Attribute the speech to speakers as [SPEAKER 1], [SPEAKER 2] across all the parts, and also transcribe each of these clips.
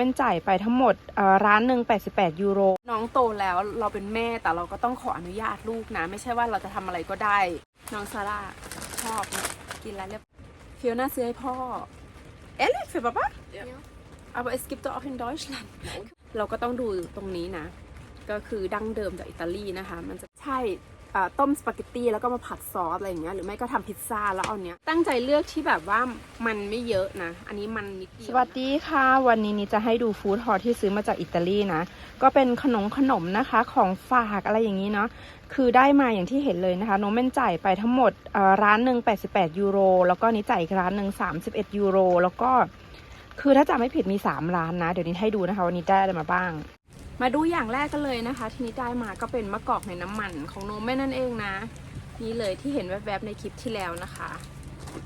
[SPEAKER 1] เมนจ่ายไปทั้งหมดเอ่อร้านหนึ่ง88 ยูโร น้องโตแล้วเราเป็นแม่แต่เราก็ต้องขออนุญาตลูกนะ ไม่ใช่ว่าเราจะทำอะไรก็ได้ น้องซาร่าชอบนะกินแล้วเรียบฟิโอน่าซื้อให้พ่อ Ehrlich für Papa
[SPEAKER 2] Ja.
[SPEAKER 1] aber es gibt doch auch in Deutschland เราก็ต้องดูตรงนี้นะ ก็คือดั้งเดิมจากอิตาลีนะคะ มันจะใช่อ่า ต้มสปาเกตตี้แล้วก็มาผัดซอสอะไรอย่างเงี้ยหรือไม่ก็ทำพิซซ่าแล้วเอาเนี้ยตั้งใจเลือกที่แบบว่ามันไม่เยอะนะ อันนี้มันนิดเดียวสวัสดีค่ะ วันนี้นี่จะให้ดูฟู้ดฮอลที่ซื้อมาจากอิตาลีนะ ก็เป็นขนมขนมนะคะของฝากอะไรอย่างนี้เนาะคือได้มาอย่างที่เห็นเลยนะคะโนเมนจ่ายไปทั้งหมดร้านหนึ่ง88 ยูโร แล้วก็นี้จ่ายอีกร้านหนึ่ง31 ยูโร แล้วก็คือถ้าจำไม่ผิดมี 3 ร้านนะ เดี๋ยวนี้ให้ดูนะคะวันนี้ได้อะไรมาบ้าง มาดูอย่างแรกกันเลยนะคะ ที่นี้ได้มาก็เป็นมะกอกในน้ำมันของโนเม่นั่นเองนะ นี่เลยที่เห็นแวบๆในคลิปที่แล้วนะคะ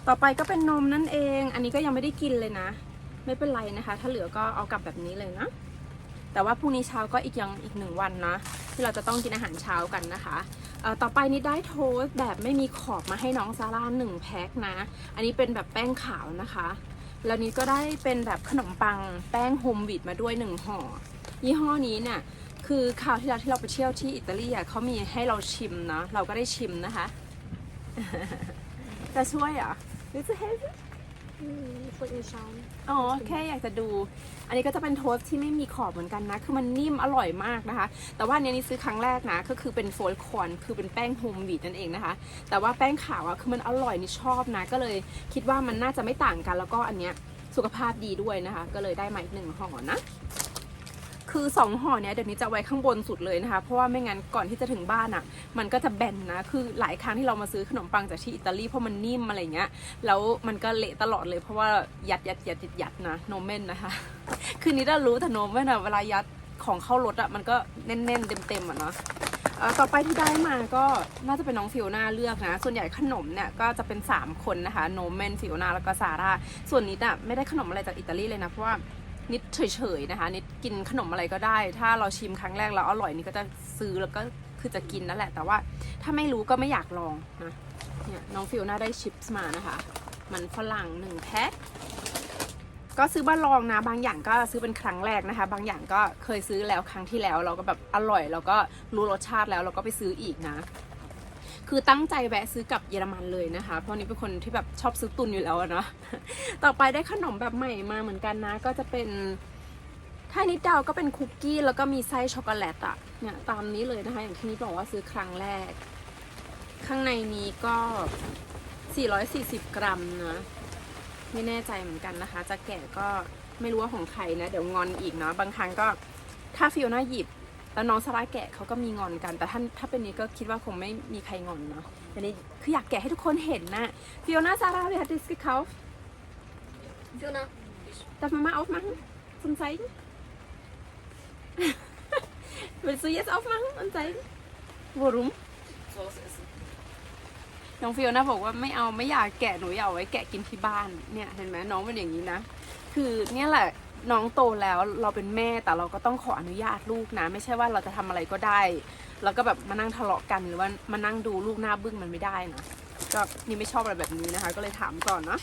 [SPEAKER 1] ต่อไปก็เป็นนมนั่นเอง อันนี้ก็ยังไม่ได้กินเลยนะ ไม่เป็นไรนะคะ ถ้าเหลือก็เอากลับแบบนี้เลยนะ แต่ว่าพรุ่งนี้เช้าก็อีกยังอีกหนึ่งวันนะที่เราจะต้องกินอาหารเช้ากันนะคะต่อไปนี่ได้โทสต์แบบไม่มีขอบมาให้น้องซาร่าหนึ่งแพ็คนะ อันนี้เป็นแบบแป้งขาวนะคะ แล้วนี้ก็ได้เป็นแบบขนมปังแป้งโฮมวีดมาด้วยหนึ่งห่อ ยี่ห้อนี้เนี่ยคือคราวที่แล้วที่เราไปเที่ยวที่อิตาลีอะเขามีให้เราชิมนะเราก็ได้ชิมนะคะจะช่วยเหรอะหรือจะ help you?
[SPEAKER 2] Hm, ich wollte nur schauen.
[SPEAKER 1] อ๋อแค่อยากจะดู อันนี้ก็จะเป็นโทสต์ที่ไม่มีขอบเหมือนกันนะ คือมันนิ่มอร่อยมากนะคะ แต่ว่าอันเนี้ยนี่ซื้อครั้งแรกนะ ก็คือเป็นโฟลคอนคือเป็นแป้งโฮมวีดนั่นเองนะคะ แต่ว่าแป้งขาวอะคือมันอร่อยนี่ชอบนะ ก็เลยคิดว่ามันน่าจะไม่ต่างกัน แล้วก็อันเนี้ยสุขภาพดีด้วยนะคะ ก็เลยได้มาอีกหนึ่งห่อนะ คือสองห่อเนี้ยเดี๋ยวนี้จะไว้ข้างบนสุดเลยนะคะ เพราะว่าไม่งั้นก่อนที่จะถึงบ้านอะ่ะ มันก็จะแบนนะ คือหลายครั้งที่เรามาซื้อขนมปังจากที่อิตาลีเพราะมันนิ่มอะไรเงี้ย แล้วมันก็เละตลอดเลยเพราะว่ายัดยัดยัดยัดยัดนะโนเมนนะคะ คือนี่เรารู้แต่โนเมนอะเวลายัดของเข้ารถอะมันก็แน่นๆเต็มๆอะเนาะเอ่อต่อไปที่ได้มาก็น่าจะเป็นน้องฟิโอนาเลือกนะ ส่วนใหญ่ขนมเนี่ยก็จะเป็น 3 คนนะคะ โนเมนฟิโอนาแล้วก็ซาร่า ส่วนนิดอะไม่ได้ขนมอะไรจากอิตาลีเลยนะ เพราะว่า นิดเฉยๆนะคะ นิดกินขนมอะไรก็ได้ ถ้าเราชิมครั้งแรกแล้วอร่อยนี่ก็จะซื้อแล้วก็คือจะกินนั่นแหละ แต่ว่าถ้าไม่รู้ก็ไม่อยากลองนะเนี่ยน้องฟิโอนาได้ชิปส์มานะคะ มันฝรั่งหนึ่งแพ็คก็ซื้อมาลองนะ บางอย่างก็ซื้อเป็นครั้งแรกนะคะ บางอย่างก็เคยซื้อแล้วครั้งที่แล้ว เราก็แบบอร่อย เราก็รู้รสชาติแล้วเราก็ไปซื้ออีกนะ คือตั้งใจแวะซื้อกลับเยอรมันเลยนะคะ เพราะนี่เป็นคนที่แบบชอบซื้อตุนอยู่แล้วเนาะต่อไปได้ขนมแบบใหม่มาเหมือนกันนะ ก็จะเป็นถ้านิดเดาวก็เป็นคุกกี้แล้วก็มีไส้ช็อกโกแลตอะเนี่ยตามนี้เลยนะคะ อย่างที่นี่บอกว่าซื้อครั้งแรก ข้างในนี้ก็ 440 กรัมนะไม่แน่ใจเหมือนกันนะคะ จะแกะก็ไม่รู้ว่าของใครนะ เดี๋ยวงอนอีกเนาะบางครั้งก็ถ้าฟิโอน่าหยิบ แล้วน้องซาร่าแกะเขาก็มีงอนกัน แต่ถ้าถ้าเป็นนี้ก็คิดว่าคงไม่มีใครงอนเนาะแต่นี้คืออยากแกะให้ทุกคนเห็นนะฟิโอน่าซาร่า wie hat das gekauft
[SPEAKER 2] Fiona,
[SPEAKER 1] Darf man mal aufmachen? Zum Zeigen? Willst du jetzt aufmachen und zeigen? Warum?
[SPEAKER 2] sowas essen.
[SPEAKER 1] น้องฟิโอน่าบอกว่าไม่เอาไม่อยากแกะหนูอยากเอาไว้แกะกินที่บ้านเนี่ยเห็นไหมน้องเป็นอย่างนี้นะ คือเนี่ยแหละ น้องโตแล้วเราเป็นแม่แต่เราก็ต้องขออนุญาตลูกนะ ไม่ใช่ว่าเราจะทำอะไรก็ได้ แล้วก็แบบมานั่งทะเลาะกันหรือว่ามานั่งดูลูกหน้าบึ้งมันไม่ได้นะก็นี่ไม่ชอบอะไรแบบนี้นะคะ ก็เลยถามก่อนเนาะ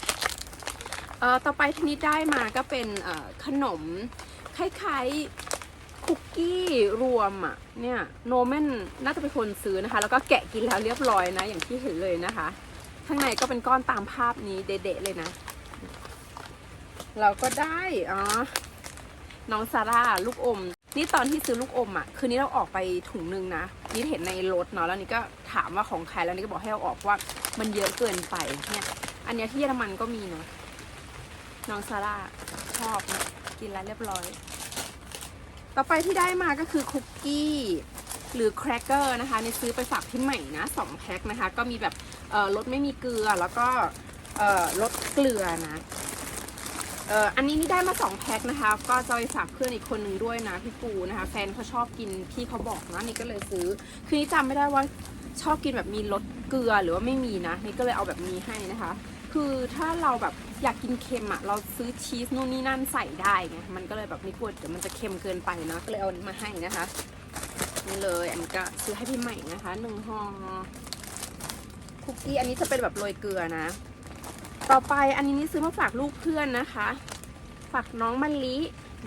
[SPEAKER 1] เอ่อต่อไปที่นี้ได้มาก็เป็นเอ่อขนมคล้ายๆคุกกี้รวมอะเนี่ยโนเมนน่าจะเป็นคนซื้อนะคะ แล้วก็แกะกินแล้วเรียบร้อยนะ อย่างที่เห็นเลยนะคะ ข้างในก็เป็นก้อนตามภาพนี้เดะๆเลยนะ เราก็ได้อ๋อน้องซาร่าลูกอม นี่ตอนที่ซื้อลูกอมอะ คืนนี้เราออกไปถุงนึงนะนี่เห็นในรถเนาะแล้วนี่ก็ถามว่าของใครแล้วนี่ก็บอกให้เอาออกว่ามันเยอะเกินไปเนี่ย อันเนี้ยที่เยอรมันก็มีเนาะน้องซาร่าชอบนะกินแล้วเรียบร้อย ต่อไปที่ได้มาก็คือคุกกี้หรือแครกเกอร์นะคะในซื้อไปฝากพี่ใหม่นะสองแพ็คนะคะ ก็มีแบบรสไม่มีเกลือแล้วก็รสเกลือนะ เอ่ออันนี้นี่ได้มาสองแพ็คนะคะ ก็จะไปฝากเพื่อนอีกคนหนึ่งด้วยนะพี่ปูนะคะแฟนเขาชอบกินพี่เขาบอกนะนี่ก็เลยซื้อ คือนี่จำไม่ได้ว่าชอบกินแบบมีรสเกลือหรือว่าไม่มีนะ นี่ก็เลยเอาแบบนี้ให้นะคะ คือถ้าเราแบบอยากกินเค็มอะเราซื้อชีสนู่นนี่นั่นใส่ได้ไงมันก็เลยแบบไม่กลัวเดี๋ยวมันจะเค็มเกินไปนะก็เลยเอานี่มาให้นะคะนี่เลยอันนี้ก็ซื้อให้พี่ใหม่นะคะหนึ่งห่อคุกกี้อันนี้จะเป็นแบบโรยเกลือนะ ต่อไปอันนี้นี่ซื้อมาฝากลูกเพื่อนนะคะ ฝากน้องมะลิ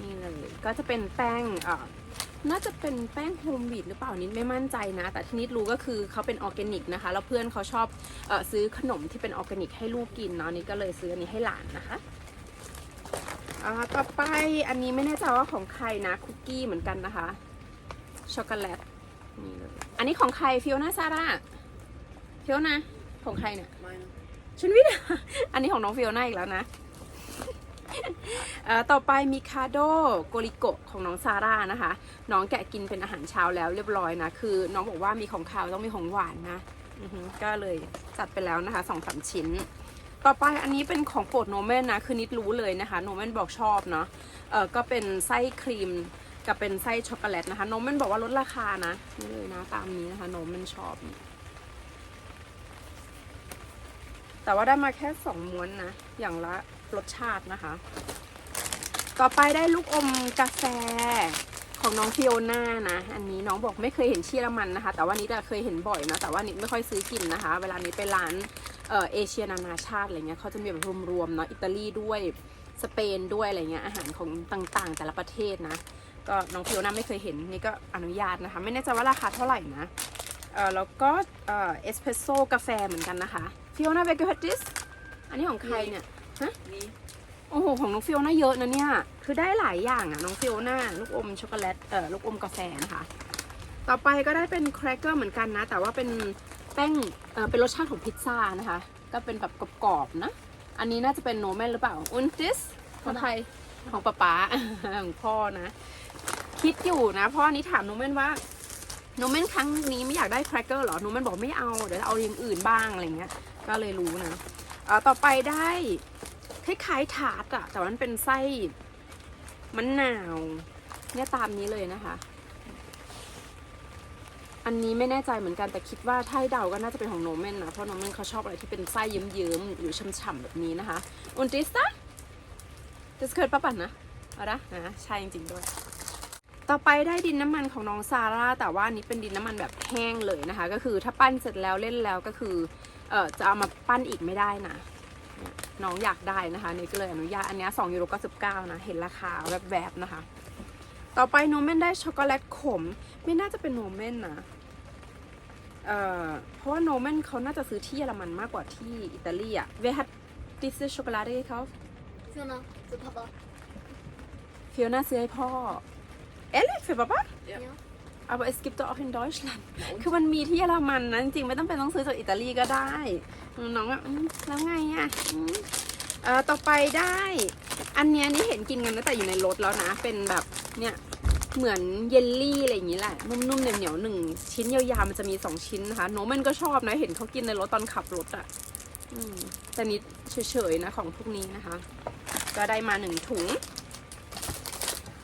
[SPEAKER 1] นี่เลยก็จะเป็นแป้งเอ่อน่าจะเป็นแป้งโฮมวีดหรือเปล่านิดไม่มั่นใจนะ แต่ที่นิดรู้ก็คือเขาเป็นออร์แกนิกนะคะ แล้วเพื่อนเขาชอบเออซื้อขนมที่เป็นออร์แกนิกให้ลูกกินเนาะนิดก็เลยซื้ออันนี้ให้หลานนะคะอ่าต่อไปอันนี้ไม่แน่ใจว่าของใครนะคุกกี้เหมือนกันนะคะช็อกโกแลตนี่เลยอันนี้ของใครฟิโอนาซาร่าฟิโอนาของใครเนี่ย ชุนวิทย์อันนี้ของน้องฟิโอน่าอีกแล้วนะอ่อต่อไปมิคาโดโกริโกะของน้องซาร่านะคะ น้องแกะกินเป็นอาหารเช้าแล้วเรียบร้อยนะ คือน้องบอกว่ามีของคาวต้องมีของหวานนะก็เลยจัดไปแล้วนะคะสองสามชิ้น ต่อไปอันนี้เป็นของโปรดโนเมนนะ คือนิดรู้เลยนะคะ โนเมนบอกชอบเนาะเออก็เป็นไส้ครีมกับเป็นไส้ช็อกโกแลตนะคะ โนเมนบอกว่าลดราคานะนี่เลยนะตามนี้นะคะ โนเมนชอบนี่ แต่ว่าได้มาแค่สองม้วนนะ อย่างละรสชาตินะคะ ต่อไปได้ลูกอมกาแฟของน้องฟิโอน่านะ อันนี้น้องบอกไม่เคยเห็นที่เยอรมันนะคะ แต่ว่านิดเคยเห็นบ่อยนะ แต่ว่านิดไม่ค่อยซื้อกินนะคะ เวลานี้ไปร้านเออเอเชียนานาชาติอะไรเงี้ยเขาจะมีแบบรวมๆเนาะ อิตาลีด้วย สเปนด้วยอะไรเงี้ย อาหารของต่างๆ แต่ละประเทศนะ ก็น้องฟิโอน่าไม่เคยเห็นนี่ก็อนุญาตนะคะ ไม่แน่ใจว่าราคาเท่าไหร่นะ เออแล้วก็เออเอสเพรสโซ่กาแฟเหมือนกันนะคะ ฟิโอน่าเบเกอร์ดิสอันนี้ของใครเนี่ย
[SPEAKER 2] Wie?
[SPEAKER 1] โอ้โห ของน้องฟิโอน่าเยอะนะเนี่ย คือได้หลายอย่างอะน้องฟิโอน่าลูกอมช็อกโกแลต เอ่อ ลูกอมกาแฟนะคะ ต่อไปก็ได้เป็นแครกเกอร์เหมือนกันนะ แต่ว่าเป็นแป้ง เอ่อ เป็นรสชาติของพิซซ่านะคะ ก็เป็นแบบกรอบๆนะ อันนี้น่าจะเป็นโนแมนหรือเปล่า อุนติสของใคร ของป๊าป๊า ของพ่อนะ คิดอยู่นะพราะอันนี้ถามโนแมนว่าโนแมนครั้งนี้ไม่อยากได้แครกเกอร์เหรอโนแมนบอกไม่เอา เดี๋ยวเอาอย่างอื่นบ้างอะไรเงี้ย ก็เลยรู้นะอ่อต่อไปได้คล้ายๆทาร์ตอะแต่ว่ามันเป็นไส้มะนนาว เนี่ยตามนี้เลยนะคะ อันนี้ไม่แน่ใจเหมือนกันแต่คิดว่าถ้าเดาก็น่าจะเป็นของโนเมนนะเพราะโนเมนเขาชอบอะไรที่เป็นไส้เยิ้มๆหรือช่ำๆแบบนี้นะคะอุนติสตาจะเกิดปะปันนะเอาละนะใช่จริงๆด้วย ต่อไปได้ดินน้ำมันของน้องซาร่าแต่ว่านี้เป็นดินน้ำมันแบบแห้งเลยนะคะ ก็คือถ้าปั้นเสร็จแล้วเล่นแล้วก็คือ ออจะเอามาปั้นอีกไม่ได้นะเนี่ยน้องอยากได้นะคะนี่ก็เลยอนุญาตอันเนี้สองยูโรเก้าสิบเก้านะ เห็นราคาแวบๆนะคะ ต่อไปโนเมนได้ช็อกโกแลตขม ไม่น่าจะเป็นโนเมนนะเอ่อเพราะว่าโนเมนเขาน่าจะซื้อที่เยอรมันมากกว่าที่อิตาลีอะเวฮัตดิสช็อกโกแลตให้เขา
[SPEAKER 2] Fiona, für Papa.
[SPEAKER 1] ฟิโอน่าซื้อให้พ่อ Ehrlich für Papa
[SPEAKER 2] Ja.
[SPEAKER 1] Aber es gibt doch auch in Deutschland คือมันมีที่เยอรมันนะจริงๆไม่ต้องเป็นต้องซื้อจากอิตาลีก็ได้ น้องว่าอืมแล้วไงอะอืมเอ่อต่อไปได้ อันเนี้ยนี่เห็นกินกันตั้งแต่อยู่ในรถแล้วนะ เป็นแบบเนี่ยเหมือนเยลลี่อะไรอย่างนี้แหละ นุ่มๆเหนียวๆหนึ่งชิ้นยาวๆมันจะมีสองชิ้นนะคะโนมันก็ชอบนะเห็นเขากินในรถตอนขับรถอะอืมแต่นิดเฉยๆนะของพวกนี้นะคะ ก็ได้มาหนึ่งถุง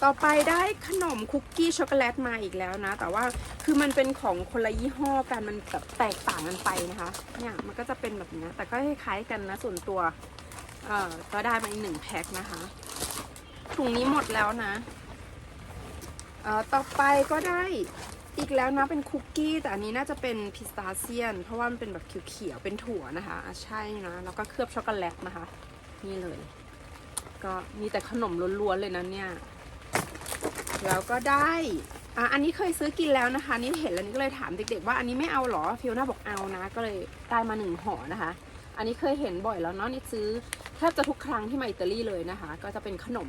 [SPEAKER 1] ต่อไปได้ขนมคุกกี้ช็อกโกแลตมาอีกแล้วนะ แต่ว่าคือมันเป็นของคนละยี่ห้อกันมันแบบแตกต่างกันไปนะคะเนี่ยมันก็จะเป็นแบบนี้แต่ก็คล้ายๆกันนะส่วนตัวเอ่อก็ได้มาอีกหนึ่งแพ็คนะคะถุงนี้หมดแล้วนะเอ่อต่อไปก็ได้อีกแล้วนะเป็นคุกกี้แต่อันนี้น่าจะเป็นพิสตาเซียน เพราะว่ามันเป็นแบบเขียวๆเป็นถั่วนะคะอะใช่นะแล้วก็เคลือบช็อกโกแลตนะคะ นี่เลย ก็มีแต่ขนมล้วนๆเลยนะเนี่ย แล้วก็ได้อะอันนี้เคยซื้อกินแล้วนะคะ นี่เห็นแล้วนี่ก็เลยถามเด็กๆ ว่าอันนี้ไม่เอาหรอฟิโอน่าบอกเอานะ ก็เลยได้มาหนึ่งห่อนะคะ อันนี้เคยเห็นบ่อยแล้วเนาะนี่ซื้อแทบจะทุกครั้งที่มาอิตาลีเลยนะคะ ก็จะเป็นขนม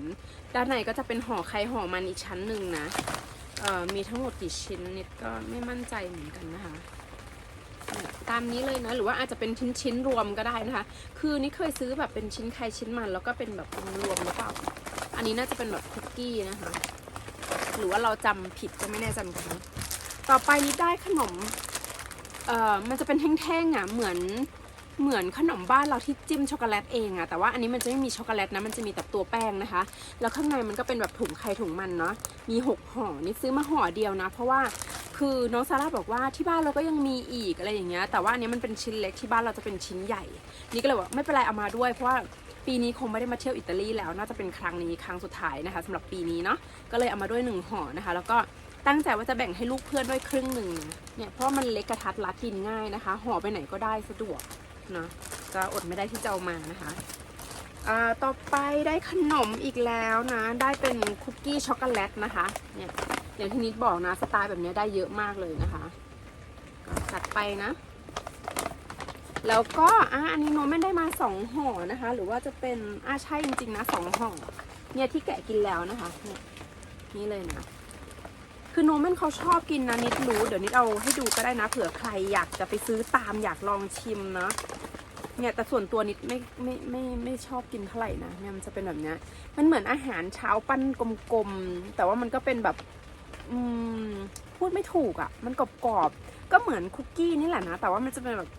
[SPEAKER 1] ด้านในก็จะเป็นห่อไข่ห่อมันอีกชั้นหนึ่งนะเอ่อมีทั้งหมดกี่ชิ้นนิดก็ไม่มั่นใจเหมือนกันนะคะ ตามนี้เลยนะหรือว่าอาจจะเป็นชิ้นๆรวมก็ได้นะคะ คือนี่เคยซื้อแบบเป็นชิ้นใครชิ้นมัน แล้วก็เป็นแบบรวมหรือเปล่าอันนี้น่าจะเป็นแบบคุกกี้นะคะ หรือว่าเราจำผิดก็ไม่แน่ใจเหมือนกัน ต่อไปนี้ได้ขนม เอ่อ มันจะเป็นแท่งๆอะ เหมือน เหมือนขนมบ้านเราที่จิ้มช็อกโกแลตเองอะ แต่ว่าอันนี้มันจะไม่มีช็อกโกแลตนะ มันจะมีแต่ตัวแป้งนะคะ แล้วข้างในมันก็เป็นแบบถุงไข่ถุงมันเนาะ มีหกห่อ นี่ซื้อมาห่อเดียวนะ เพราะว่า คือน้องซาร่าบอกว่าที่บ้านเราก็ยังมีอีกอะไรอย่างเงี้ย แต่ว่าอันนี้มันเป็นชิ้นเล็กที่บ้านเราจะเป็นชิ้นใหญ่ นี่ก็เลยบอกไม่เป็นไรเอามาด้วย เพราะว่าปีนี้คงไม่ได้มาเที่ยวอิตาลีแล้ว น่าจะเป็นครั้งนี้ครั้งสุดท้ายนะคะสำหรับปีนี้เนาะ ก็เลยเอามาด้วยหนึ่งห่อนะคะ แล้วก็ตั้งใจว่าจะแบ่งให้ลูกเพื่อนด้วยครึ่งหนึ่งเนี่ย เพราะมันเล็กกระทัดรัดกินง่ายนะคะ ห่อไปไหนก็ได้สะดวกเนาะก็อดไม่ได้ที่จะเอามานะคะต่อไปได้ขนมอีกแล้วนะ ได้เป็นคุกกี้ช็อกโกแลตนะคะ เนี่ย อย่างที่นิดบอกนะสไตล์แบบนี้ได้เยอะมากเลยนะคะจัดไปนะ แล้วก็อะอันนี้โนไม่ได้มาสองห่อนะคะ หรือว่าจะเป็นอะใช่จริงๆนะสองห่อเนี่ยที่แกะกินแล้วนะคะเนี่ยนี่เลยนะคือโนแมนเขาชอบกินนะนิดรู้ เดี๋ยวนิดเอาให้ดูก็ได้นะเผื่อใครอยากจะไปซื้อตามอยากลองชิมนะเนี่ยแต่ส่วนตัวนิดไม่ไม่ไม่ไม่ชอบกินเท่าไหร่นะเนี่ยมันจะเป็นแบบนี้มันเหมือนอาหารเช้าปั้นกลมๆแต่ว่ามันก็เป็นแบบ อืมพูดไม่ถูกอะ่ะ มันกรอบๆก็เหมือนคุกกี้นี่แหละนะ แต่ว่ามันจะเป็นแบบ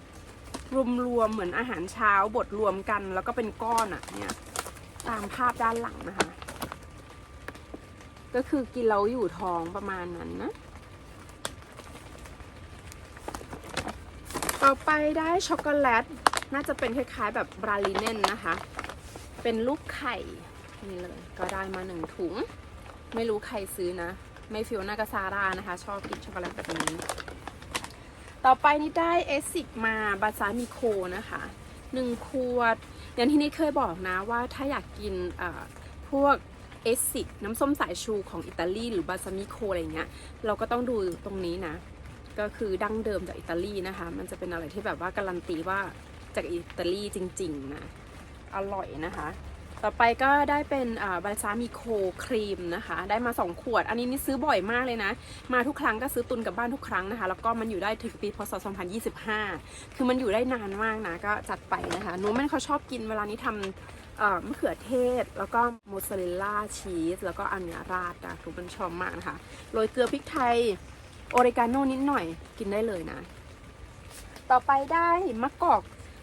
[SPEAKER 1] รวมๆเหมือนอาหารเช้าบดรวมกัน แล้วก็เป็นก้อนอะ่ะ เนี่ย ตามภาพด้านหลังนะคะ ก็คือกินแล้วอยู่ท้องประมาณนั้นนะ ต่อไปได้ช็อกโกแลต น่าจะเป็นคล้ายๆแบบบราลิเนนนะคะ เป็นลูกไข่นี่เลย ก็ได้มาหนึ่งถุง ไม่รู้ใครซื้อนะ ไม่ฟิลนากาซาร่านะคะ ชอบกินช็อกโกแลตแบบนี้ ต่อไปนี่ได้เอสิกมาบาซามิโคนะคะหนึ่งขวดอย่างที่นี่เคยบอกนะว่าถ้าอยากกินพวกเอสิกน้ำส้มสายชูของอิตาลีหรือบาซามิโคอะไรเงี้ยเราก็ต้องดูตรงนี้นะ ก็คือดั้งเดิมจากอิตาลีนะคะ มันจะเป็นอะไรที่แบบว่าการันตีว่าจากอิตาลีจริง ๆ นะ อร่อยนะคะ ต่อไปก็ได้เป็นบาซามิโคครีมนะคะ ได้มา 2 ขวด อันนี้นี่ซื้อบ่อยมากเลยนะ มาทุกครั้งก็ซื้อตุนกลับบ้านทุกครั้งนะคะ แล้วก็มันอยู่ได้ถึงปีพศ 2025 คือมันอยู่ได้นานมากนะ ก็จัดไปนะคะนูแม่นเขาชอบกินเวลานี้ทำมะเขือเทศ แล้วก็มอสซาเรลล่าชีส แล้วก็อันเนี้ยราดนะทุกคนชอบมากนะคะ โรยเกลือพริกไทยโอเรกาโน่นิดหน่อย กินได้เลยนะ ต่อไปได้มะกอก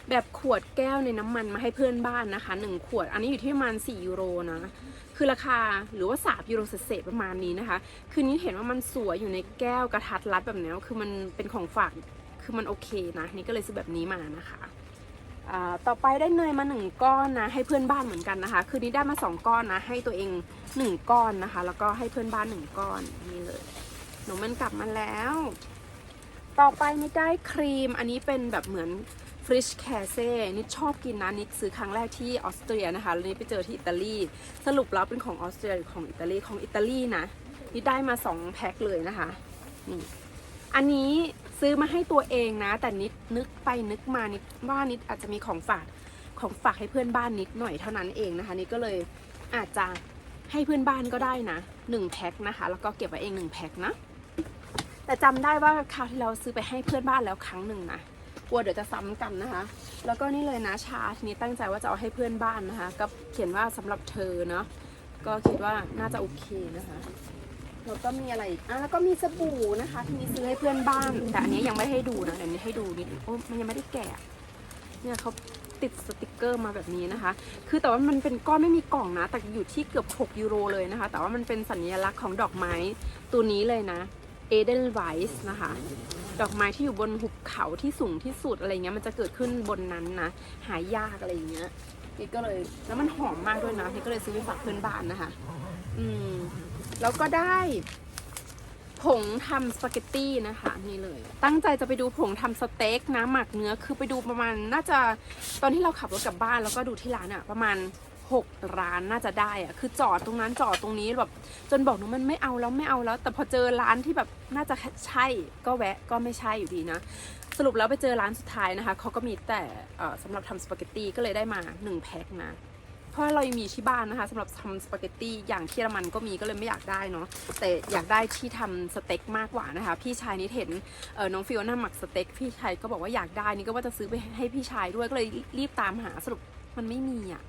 [SPEAKER 1] แบบขวดแก้วในน้ำมันมาให้เพื่อนบ้านนะคะหนึ่งขวดอันนี้อยู่ที่ประมาณ 4 ยูโรนะ คือราคาหรือว่า 3 ยูโรเศษประมาณนี้นะคะ คือนี้เห็นว่ามันสวยอยู่ในแก้วกระทัดรัดแบบนี้คือมันเป็นของฝากคือมันโอเคนะ นี่ก็เลยซื้อแบบนี้มานะคะต่อไปได้เนยมาหนึ่งก้อนนะ ให้เพื่อนบ้านเหมือนกันนะคะ คือนี้ได้มาสองก้อนนะ ให้ตัวเองหนึ่งก้อนนะคะ แล้วก็ให้เพื่อนบ้านหนึ่งก้อนนี่เลยหนูมันกลับมาแล้ว ต่อไปนี่ได้ครีมอันนี้เป็นแบบเหมือน ริชแคเซ่นิดชอบกินนะนิดซื้อครั้งแรกที่ออสเตรียนะคะแล้วนี่ไปเจอที่อิตาลี สรุปแล้วเป็นของออสเตรียหรือของอิตาลีของอิตาลีนะนี่ได้มา 2 แพ็คเลยนะคะนี่อันนี้ซื้อมาให้ตัวเองนะ แต่นิดนึกไปนึกมานิดว่านิดอาจจะมีของฝากของฝากให้เพื่อนบ้านนิดหน่อยเท่านั้นเองนะคะ นี่ก็เลยอาจจะให้เพื่อนบ้านก็ได้นะหนึ่งแพ็คนะคะ แล้วก็เก็บไว้เองหนึ่งแพ็คนะแต่จำได้ว่าคราวที่เราซื้อไปให้เพื่อนบ้านแล้วครั้งหนึ่งนะ กลัวเดี๋ยวจะซ้ำกันนะคะ แล้วก็นี่เลยนะชาทีนี้ตั้งใจว่าจะเอาให้เพื่อนบ้านนะคะ ก็เขียนว่าสำหรับเธอเนาะก็คิดว่าน่าจะโอเคนะคะแล้วก็มีอะไรอีกอะแล้วก็มีสบู่นะคะที่นี้ซื้อให้เพื่อนบ้าน แต่อันนี้ยังไม่ให้ดูนะเดี๋ยวนี้ให้ดูนิดโอ้มันยังไม่ได้แกะเนี่ยเขาติดสติกเกอร์มาแบบนี้นะคะ คือแต่ว่ามันเป็นก้อนไม่มีกล่องนะ แต่อยู่ที่เกือบ 6 ยูโรเลยนะคะ แต่ว่ามันเป็นสัญลักษณ์ของดอกไม้ตัวนี้เลยนะ เอเดนไวส์นะคะ ดอกไม้ที่อยู่บนหุบเขาที่สูงที่สุดอะไรเงี้ยมันจะเกิดขึ้นบนนั้นนะ หายากอะไรอย่างเงี้ยนี่ก็เลยแล้วมันหอมมากด้วยนะนี่ก็เลยซื้อไปฝากเพื่อนบ้านนะคะ อืมแล้วก็ได้ ผงทำสปาเกตตี้นะคะนี่เลย ตั้งใจจะไปดูผงทำสเต็กนะหมักเนื้อคือไปดูประมาณน่าจะตอนที่เราขับรถกลับบ้านแล้วก็ดูที่ร้านอะประมาณ 6ร้านน่าจะได้อะคือจอดตรงนั้นจอดตรงนี้แบบจนบอกหนูมันไม่เอาแล้วไม่เอาแล้ว แต่พอเจอร้านที่แบบน่าจะใช่ก็แวะก็ไม่ใช่อยู่ดีนะสรุปแล้วไปเจอร้านสุดท้ายนะคะเขาก็มีแต่สำหรับทำสปาเกตตี้ก็เลยได้มา1แพ็คนะเพราะเรายังมีที่บ้านนะคะสำหรับทำสปาเกตตี้อย่างที่เยอรมันก็มีก็เลยไม่อยากได้เนาะแต่อยากได้ที่ทำสเต็กมากกว่านะคะ พี่ชายนิดเห็นน้องฟิโอน่าหมักสเต็กพี่ชายก็บอกว่าอยากได้นี่ก็ว่าจะซื้อไปให้พี่ชายด้วยก็เลยรีบตามหาสรุปมันไม่มีอะ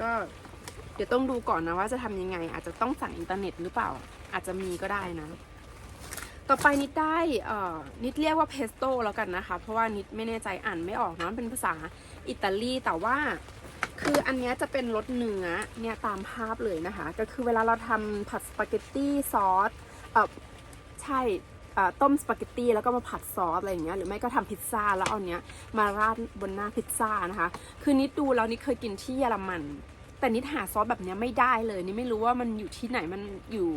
[SPEAKER 1] ก็เดี๋ยวต้องดูก่อนนะว่าจะทำยังไง อาจจะต้องสั่งอินเทอร์เน็ตหรือเปล่า อาจจะมีก็ได้นะ ต่อไปนิดได้เอ่อนิดเรียกว่าเพสโต้แล้วกันนะคะ เพราะว่านิดไม่แน่ใจอ่านไม่ออกเนาะเป็นภาษาอิตาลีแต่ว่าคืออันนี้จะเป็นรสเนื้อเนี่ยตามภาพเลยนะคะ ก็คือเวลาเราทำผัดสปาเกตตี้ซอสเออใช่ต้มสปาเกตตี้แล้วก็มาผัดซอสอะไรอย่างเงี้ยหรือไม่ก็ทำพิซซ่าแล้วเอาเนี้ยมาราดบนหน้าพิซซ่านะคะ คือนิดดูแล้วนิดเคยกินที่เยอรมัน แต่นิดหาซอสแบบนี้ไม่ได้เลยนิดไม่รู้ว่ามันอยู่ที่ไหนมันอยู่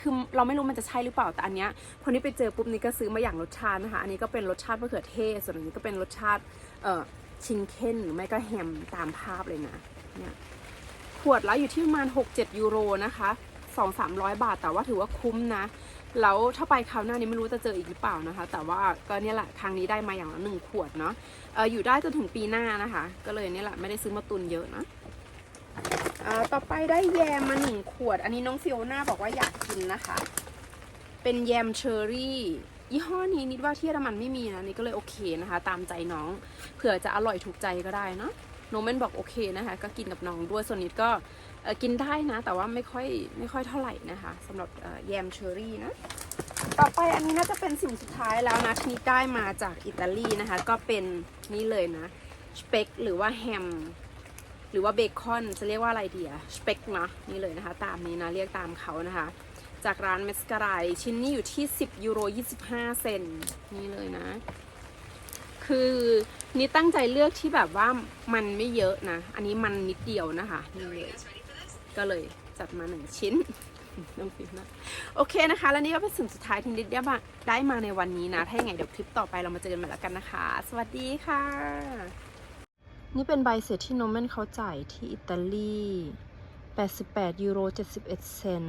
[SPEAKER 1] คือเราไม่รู้มันจะใช่หรือเปล่าแต่อันเนี้ยพอนี้ไปเจอปุ๊บนี่ก็ซื้อมาอย่างรสชาตินะคะอันนี้ก็เป็นรสชาติมะเขือเทศส่วนอันนี้ก็เป็นรสชาติเอ่อชิงเค้นหรือไม่ก็แฮมตามภาพเลยนะเนี่ยขวดละอยู่ที่ประมาณ 6-7 ยูโรนะคะ2-300 บาทแต่ว่าถือว่าคุ้มนะแล้วถ้าไปคราวหน้านี้ไม่รู้จะเจออีกหรือเปล่านะคะ แต่ว่าก็เนี่ยแหละครั้งนี้ได้มาอย่างละหนึ่งขวดเนาะเอออยู่ได้จนถึงปีหน้านะคะ ก็เลยเนี่ยแหละไม่ได้ซื้อมาตุนเยอะนะ ต่อไปได้แยมมาหนึ่งขวด อันนี้น้องฟิโอน่าบอกว่าอยากกินนะคะ เป็นแยมเชอร์รี่ยี่ห้อนี้นิดว่าที่เยอรมันไม่มีนะนี่ก็เลยโอเคนะคะ ตามใจน้องเผื่อจะอร่อยถูกใจก็ได้เนาะน้องเมนบอกโอเคนะคะ ก็กินกับน้องด้วยส่วนนิดก็กินได้นะ แต่ว่าไม่ค่อยไม่ค่อยเท่าไหร่นะคะสำหรับแยมเชอร์รี่นะต่อไปอันนี้น่าจะเป็นสิ่งสุดท้ายแล้วนะที่นิดได้มาจากอิตาลีนะคะ ก็เป็นนี่เลยนะสเปกหรือว่าแฮม หรือว่าเบคอนจะเรียกว่าอะไรดีอะสเปกนะนี่เลยนะคะ ตามนี้นะ เรียกตามเขานะคะ จากร้านเมสก a ไรชิ้นนี้อยู่ที่ 10 ยูโร 25 เซนนี่เลยนะ คือนี่ตั้งใจเลือกที่แบบว่ามันไม่เยอะนะ อันนี้มันนิดเดียวนะคะนี่เลยก็เลยจัดมาหนึ่งชิ้นน้องฟิวนะโอเคนะคะ แล้วนี่ก็เป็นสิ่งสุดท้ายที่นิดได้มาได้มาในวันนี้นะ ถ้าอย่างไงเดี๋ยวคลิปต่อไปเรามาเจอกันใหม่แล้วกันนะคะ สวัสดีค่ะ นี่เป็นใบเสร็จที่โนเมนเขาจ่ายที่อิตาลี 88 ยูโร 71 เซน